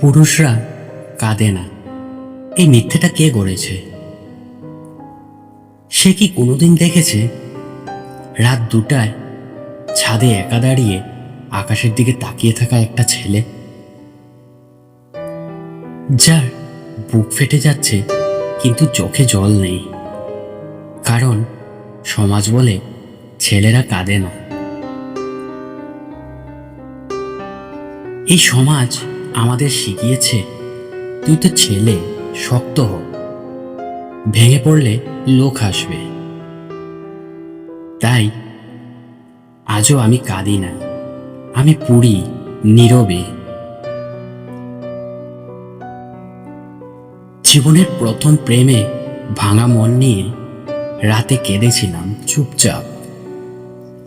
পুরুষরা কাঁদে না। এই মিথ্যেটা কে গড়েছে? সে কি কোনোদিন দেখেছে? রাত দুটায় ছাদে একা দাঁড়িয়ে আকাশের দিকে তাকিয়ে থাকা একটা ছেলে, যার বুক ফেটে যাচ্ছে কিন্তু চোখে জল নেই। কারণ সমাজ বলে ছেলেরা কাঁদে না। এই সমাজ আমাদের শিখিয়েছে, তুই তো ছেলে, শক্ত হ। ভেঙে পড়লে লোক হাসবে তাই আজও আমি কাঁদি না। আমি পুড়ি, নীরবে। জীবনের প্রথম প্রেমে ভাঙা মন নিয়ে রাতে কেঁদেছিলাম চুপচাপ।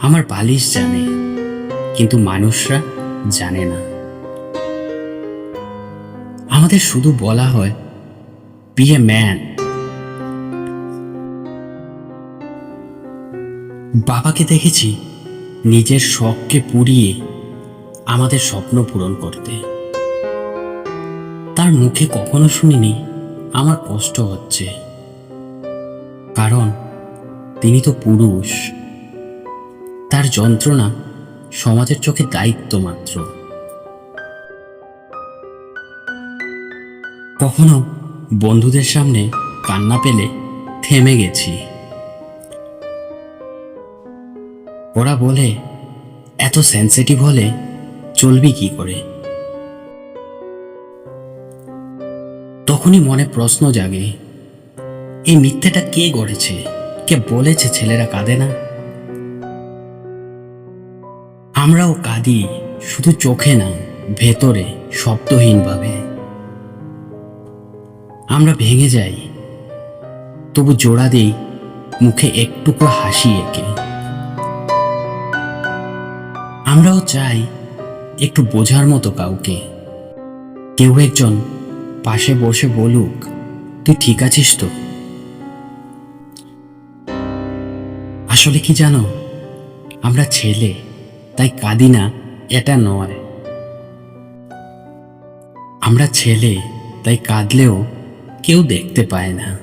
আমার বালিশ জানে, কিন্তু মানুষরা জানে না। আমাদের শুধু বলা হয় বি এ ম্যান বাবাকে দেখেছি নিজের শখকে পুড়িয়ে আমাদের স্বপ্ন পূরণ করতে। তার মুখে কখনো শুনিনি আমার কষ্ট হচ্ছে। কারণ তিনি তো পুরুষ। তার যন্ত্রণা সমাজের চোখে দায়িত্ব মাত্র। কখনো বন্ধুদের সামনে কান্না পেলে থেমে গেছি। ওরা বলে, এত সেন্সিটিভ হলে চলবি কি করে? তখনই মনে প্রশ্ন জাগে, এই মিথ্যেটা কে গড়েছে? কে বলেছে ছেলেরা কাঁদে না? আমরাও কাঁদি, শুধু চোখে না, ভেতরে, শব্দহীনভাবে। আমরা ভেঙে যাই। তবু জোড়া দেই মুখে একটুকু হাসি একে। আমরাও চাই একটু বোঝার মতো কাউকে। কেউ একজন পাশে বসে বলুক, তুই ঠিক আছিস তো? আসলে কি জানো, আমরা ছেলে, তাই কাঁদি না, এটা নয়। আমরা ছেলে, তাই কাঁদলেও কেউ দেখতে পায় না।